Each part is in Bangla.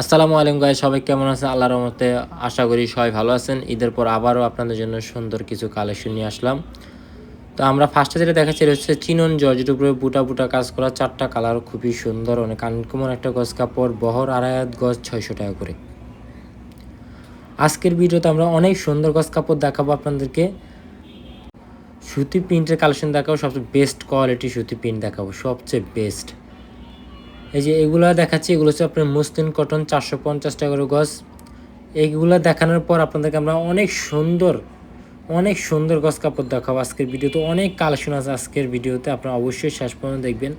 আসসালামু আলাইকুম গাই সবাই কেমন আছেন? আল্লাহর রহমতে আশা করি সবাই ভালো আছেন। ঈদের পর আবারও আপনাদের জন্য সুন্দর কিছু কালেকশন নিয়ে আসলাম। তো আমরা ফার্স্টে যেটা দেখাচ্ছি, এটা হচ্ছে চিনন জর্জের উপরে বুটা বুটা কাজ করা, চারটা কালার খুবই সুন্দর, অনেক আনকমন একটা গজ কাপড়, বহর আড়াই গজ, ছয়শো টাকা করে। আজকের ভিডিওতে আমরা অনেক সুন্দর গজ কাপড় দেখাবো আপনাদেরকে। সুতি প্রিন্টের কালেকশন দেখাবো, সবচেয়ে বেস্ট কোয়ালিটি সুতি প্রিন্ট দেখাবো, সবচেয়ে বেস্ট এই যে এগুলো দেখাচ্ছি, এগুলো হচ্ছে আপনার মুসলিম কটন চারশো পঞ্চাশ টাকা করে গজ এইগুলো দেখানোর পর আপনাদেরকে আমরা অনেক সুন্দর অনেক সুন্দর গজ কাপড় দেখাবো আজকের ভিডিওতে। অনেক কালেকশন আছে আজকের ভিডিওতে, আপনারা অবশ্যই শেষ পর্যন্ত দেখবেন।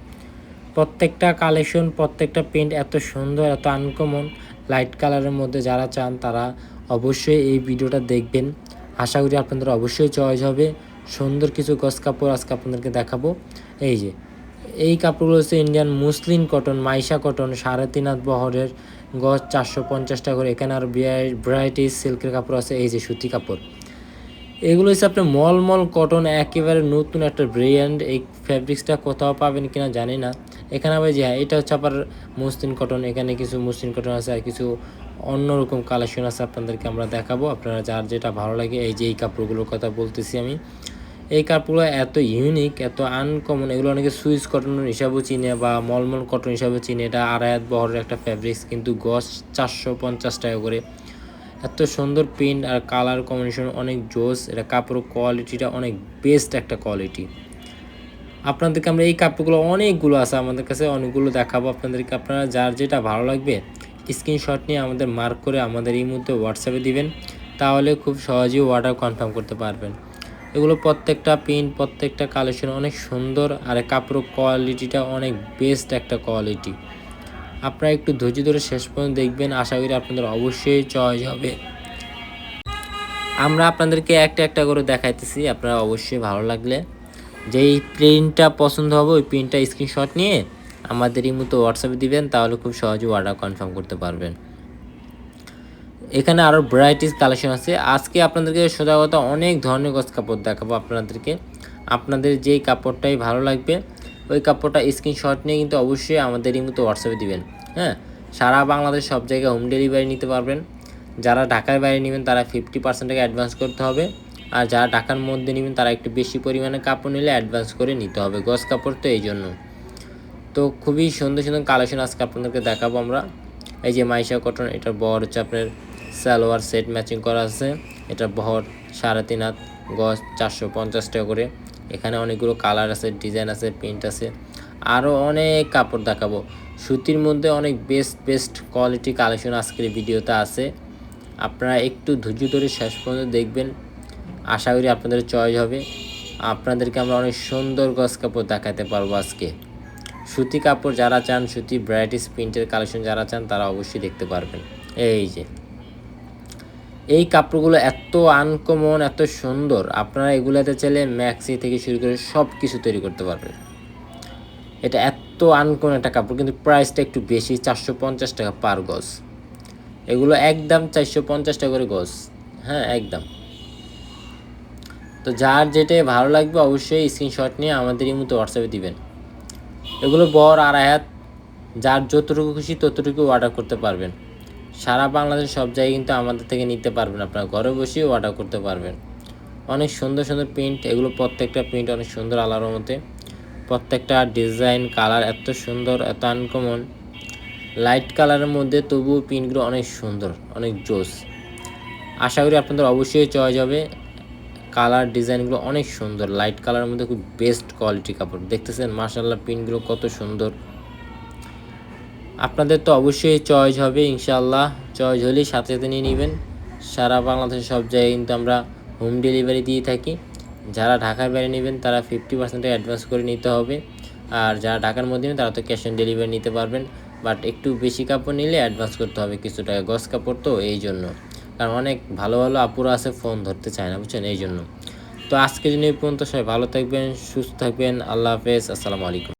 প্রত্যেকটা কালেকশন, প্রত্যেকটা প্রিন্ট এত সুন্দর, এত আনকমন লাইট কালারের মধ্যে যারা চান তারা অবশ্যই এই ভিডিওটা দেখবেন। আশা করি আপনাদের অবশ্যই চয়েস হবে। সুন্দর কিছু গজ কাপড় আজকে আপনাদেরকে দেখাবো। এই যে এই কাপড়গুলো হচ্ছে Indian muslin cotton Maisha cotton সাড়ে তিন হাত বহরের গজ, চারশো পঞ্চাশ টাকা করে। এখানে আর ভ্যারাইটি সিল্কের কাপড় আছে, এই যে সুতি কাপড়। এগুলো হচ্ছে আপনার মলমল কটন একেবারে নতুন একটা ব্র্যান্ড এই ফ্যাব্রিক্সটা কোথাও পাবেন কিনা জানি না। এখানে আবার যে হ্যাঁ এটা হচ্ছে আবার মুসলিম কটন এখানে কিছু মুসলিম কটন আছে আর কিছু অন্যরকম কালেকশন আছে আপনাদেরকে আমরা দেখাবো। আপনারা যার যেটা ভালো লাগে, এই যে এই কাপড়গুলোর কথা বলতেছি আমি। এই কাপড়গুলো এত ইউনিক এত আনকমন এগুলো অনেকে সুইচ কটন হিসাবেও চিনে বা মলমল কটন হিসাবেও চিনে। এটা আড়ায়াত বহরের একটা ফ্যাব্রিক্স কিন্তু গছ চারশো পঞ্চাশ টাকা করে। এত সুন্দর প্রিন্ট আর কালার কম্বিনেশন অনেক জোস। এটা কাপড়ের কোয়ালিটিটা অনেক বেস্ট একটা কোয়ালিটি আপনাদেরকে আমরা এই কাপড়গুলো অনেকগুলো আছে আমাদের কাছে, অনেকগুলো দেখাবো আপনাদেরকে। আপনারা যার যেটা ভালো লাগবে স্ক্রিনশট নিয়ে আমাদের মার্ক করে আমাদের এই মুহূর্তে হোয়াটসঅ্যাপে দিবেন। তাহলে খুব সহজেই অর্ডার কনফার্ম করতে পারবেন। এগুলো প্রত্যেকটা প্রিন্ট প্রত্যেকটা কালেকশন অনেক সুন্দর আর কাপড় কোয়ালিটিটা অনেক বেস্ট একটা কোয়ালিটি আপনারা একটু ধৈর্য ধরে শেষ পর্যন্ত দেখবেন, আশা করি আপনাদের অবশ্যই চয়েস হবে। আমরা আপনাদেরকে একটা একটা করে দেখাইতেছি, আপনারা অবশ্যই ভালো লাগলে। যেই প্রিন্টটা পছন্দ হবে, ওই প্রিন্টটা স্ক্রিনশট নিয়ে আমাদের এই মতো হোয়াটসঅ্যাপে দিবেন, তাহলে খুব সহজে অর্ডার কনফার্ম করতে পারবেন। এখানে আরও ভ্যারাইটিস কালেকশন আছে। আজকে আপনাদেরকে সোজা কথা অনেক ধরনের গছ কাপড় দেখাবো আপনাদেরকে। আপনাদের যেই কাপড়টাই ভালো লাগবে, ওই কাপড়টা স্ক্রিনশট নিয়ে কিন্তু অবশ্যই আমাদের মতো হোয়াটসঅ্যাপে দিবেন হ্যাঁ? সারা বাংলাদেশ সব জায়গায় হোম ডেলিভারি নিতে পারবেন। যারা ঢাকার বাইরে নেবেন, তারা ফিফটি পার্সেন্ট টাকা অ্যাডভান্স করতে হবে। আর যারা ঢাকার মধ্যে নেবেন, তারা একটু বেশি পরিমাণে কাপড় নিলে অ্যাডভান্স করে নিতে হবে গছ কাপড় তো এই জন্য তো খুবই সুন্দর সুন্দর কালেকশন আজকে আপনাদেরকে দেখাবো আমরা। এই যে মাইশা কটন এটার বহর হচ্ছে আপনার সালোয়ার সেট ম্যাচিং করা আছে। এটা বহর সাড়ে তিন হাত, গজ চারশো পঞ্চাশ টাকা করে। এখানে অনেকগুলো কালার আছে, ডিজাইন আছে, প্রিন্ট আছে। আরও অনেক কাপড় দেখাবো। সুতির মধ্যে অনেক বেস্ট বেস্ট কোয়ালিটি কালেকশন আজকের ভিডিওতে আছে। আপনারা একটু ধৈর্য ধরে শেষ পর্যন্ত দেখবেন। আশা করি আপনাদের চয়েস হবে। আপনাদেরকে আমরা অনেক সুন্দর গজ কাপড় দেখাতে পারব আজকে। সুতি কাপড় যারা চান, সুতি ভ্যারাইটিস প্রিন্টের কালেকশন যারা চান, তারা অবশ্যই দেখতে পারবেন। এই যে এই কাপড়গুলো এত আনকমন এত সুন্দর। আপনারা এগুলোতে চাইলে ম্যাক্সি থেকে শুরু করে সব কিছু তৈরি করতে পারবেন। এটা এত আনকমন একটা কাপড়, কিন্তু প্রাইসটা একটু বেশি, চারশো পঞ্চাশ টাকা পার গজ। এগুলো একদম চারশো পঞ্চাশ টাকা করে গজ। হ্যাঁ একদম। তো যার যেটাই ভালো লাগবে অবশ্যই স্ক্রিনশট নিয়ে আমাদের এই মতো হোয়াটসঅ্যাপে দিবেন। এগুলো বর আড়াই হাত, যার যতটুকু খুশি ততটুকু অর্ডার করতে পারবেন। সারা বাংলাদেশ সব জায়গায় কিন্তু আমাদের থেকে নিতে পারবেন। আপনারা ঘরে বসেও অর্ডার করতে পারবেন। অনেক সুন্দর সুন্দর প্রিন্ট এগুলো প্রত্যেকটা প্রিন্ট অনেক সুন্দর আলার মধ্যে। প্রত্যেকটা ডিজাইন কালার এত সুন্দর, এত আনকমন লাইট কালারের মধ্যে তবুও প্রিন্টগুলো অনেক সুন্দর, অনেক জোস। আশা করি আপনাদের অবশ্যই চয়েস হবে। কালার ডিজাইনগুলো অনেক সুন্দর। লাইট কালারের মধ্যে খুব বেস্ট কোয়ালিটি কাপড়। দেখতেছেন মার্শাল্লাহ প্রিন্টগুলো কত সুন্দর। আপনাদের তো অবশ্যই চয়েস হবে ইনশাল্লাহ চয়েস হলেই সাথে সাথে নিয়ে নেবেন। সারা বাংলাদেশের সব জায়গায় কিন্তু আমরা হোম ডেলিভারি দিয়ে থাকি। যারা ঢাকার বাইরে নেবেন, তারা ফিফটি পার্সেন্ট অ্যাডভান্স করে নিতে হবে। আর যারা ঢাকার মধ্যে নেবেন, তারা তো ক্যাশ অন ডেলিভারি নিতে পারবেন। বাট একটু বেশি কাপড় নিলে অ্যাডভান্স করতে হবে কিছু টাকা। গস কাপড় তো এই জন্য। কারণ অনেক ভালো ভালো আপুরা আছে ফোন ধরতে চায় না, বুঝছেন? এই জন্য। তো আজকে জন্য এই পর্যন্ত। সবাই ভালো থাকবেন, সুস্থ থাকবেন। আল্লাহ হাফেজ। আসসালামু আলাইকুম।